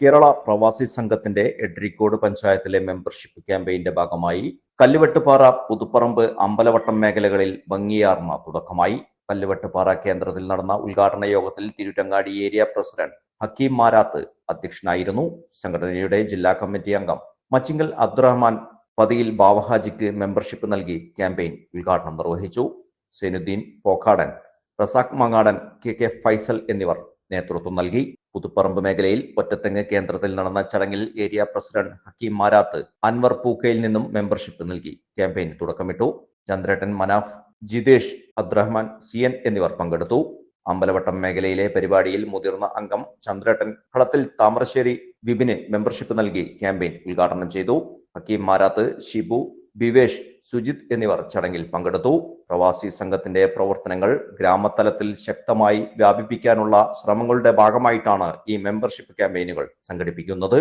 കേരള പ്രവാസി സംഘത്തിന്റെ എഡ്രിക്കോട് പഞ്ചായത്തിലെ മെമ്പർഷിപ്പ് ക്യാമ്പയിന്റെ ഭാഗമായി കല്ലുവെട്ടുപാറ പുതുപ്പറമ്പ് അമ്പലവട്ടം മേഖലകളിൽ ഭംഗിയാർന്ന തുടക്കമായി. കല്ലുവെട്ടുപാറ കേന്ദ്രത്തിൽ നടന്ന ഉദ്ഘാടന യോഗത്തിൽ തിരുരങ്ങാടി ഏരിയ പ്രസിഡന്റ് ഹക്കീം മാരാത്ത് അധ്യക്ഷനായിരുന്നു. സംഘടനയുടെ ജില്ലാ കമ്മിറ്റി അംഗം മച്ചിങ്കൽ അബ്ദുറഹ്മാൻ പതിയിൽ ബാവഹാജിക്ക് മെമ്പർഷിപ്പ് നൽകി ക്യാമ്പയിൻ ഉദ്ഘാടനം നിർവഹിച്ചു. സൈനുദ്ദീൻ പോക്കാടൻ റസാഖ് മങ്ങാടൻ കെ കെ ഫൈസൽ എന്നിവർ നേതൃത്വം നൽകി. പുതുപ്പറമ്പ് മേഖലയിൽ ഒറ്റത്തെങ്ങ് കേന്ദ്രത്തിൽ നടന്ന ചടങ്ങിൽ ഏരിയ പ്രസിഡന്റ് ഹക്കീം മാരാത്ത് അൻവർ പൂക്കയിൽ നിന്നും മെമ്പർഷിപ്പ് നൽകി. ക്യാമ്പയിന് തുടക്കമിട്ടു. ചന്ദ്രേട്ടൻ മനാഫ് ജിതേഷ് അബ്ദുറഹ്മാൻ സി എൻ എന്നിവർ പങ്കെടുത്തു. അമ്പലവട്ടം മേഖലയിലെ പരിപാടിയിൽ മുതിർന്ന അംഗം ചന്ദ്രേട്ടൻ കളത്തിൽ താമരശ്ശേരി വിപിന് മെമ്പർഷിപ്പ് നൽകി ക്യാമ്പയിൻ ഉദ്ഘാടനം ചെയ്തു. ഹക്കീം മാരാത്ത് ഷിബു ബിവേഷ് സുജിത് എന്നിവർ ചടങ്ങിൽ പങ്കെടുത്തു. പ്രവാസി സംഘത്തിന്റെ പ്രവർത്തനങ്ങൾ ഗ്രാമതലത്തിൽ ശക്തമായി വ്യാപിപ്പിക്കാനുള്ള ശ്രമങ്ങളുടെ ഭാഗമായിട്ടാണ് ഈ മെമ്പർഷിപ്പ് ക്യാമ്പയിനുകൾ സംഘടിപ്പിക്കുന്നത്.